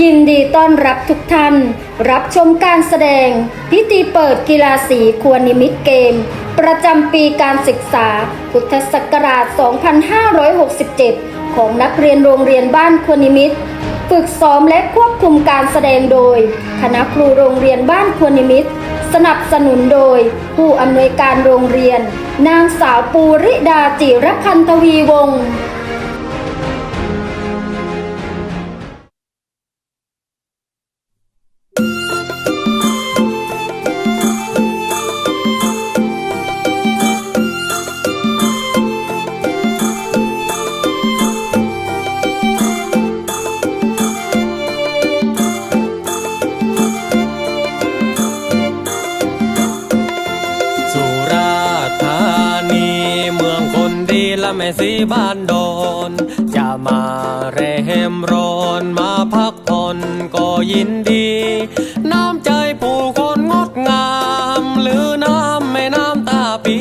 ยินดีต้อนรับทุกท่าน รับชมการแสดง พิธีเปิดกีฬาสีควรนิมิตเกม ประจำปีการศึกษา พุทธศักราช 2567 ของนักเรียนโรงเรียนบ้านควรนิมิต ฝึกซ้อมและควบคุมการแสดงโดย คณะครูโรงเรียนบ้านควรนิมิต สนับสนุนโดย ผู้อำนวยการโรงเรียน นางสาวปูริดาจิรพันธวีวงศ์ และแม่สีบ้านดอนจะมาแรมร้อนมาพักผ่อนก็ยินดี น้ำใจผู้คนงดงาม หรือน้ำแม่น้ำตาปี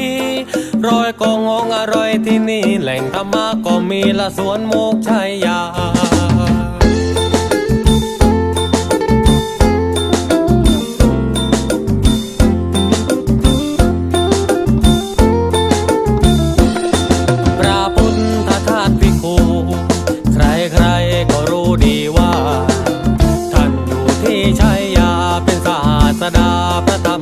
รอยกององอร่อยที่นี่แหล่งธรรมะก็มีละสวนโมกชัย เป็นศาสดาพระธรรม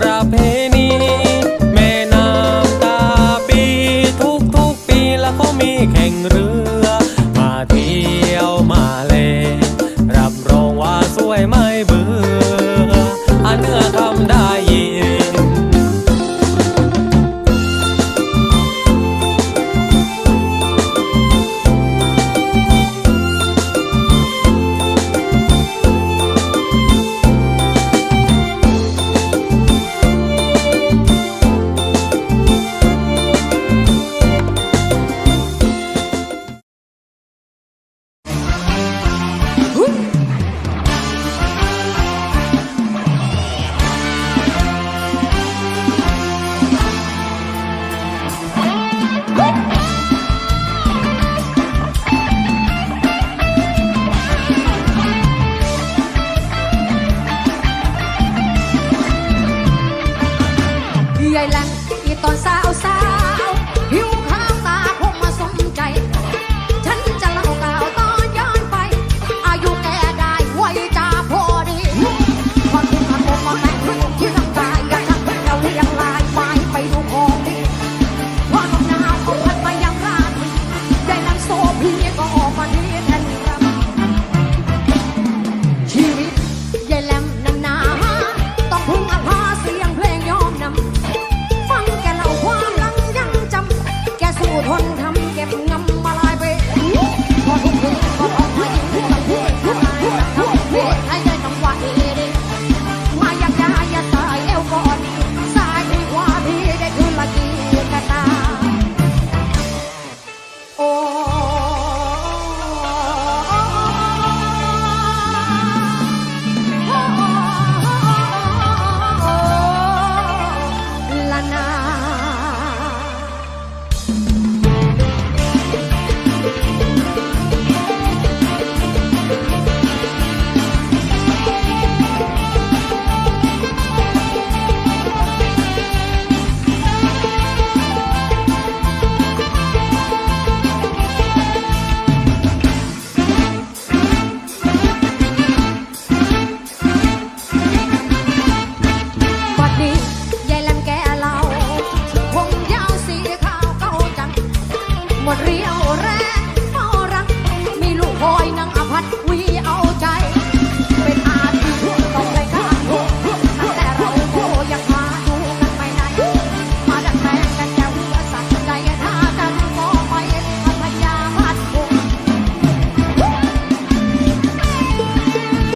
pra.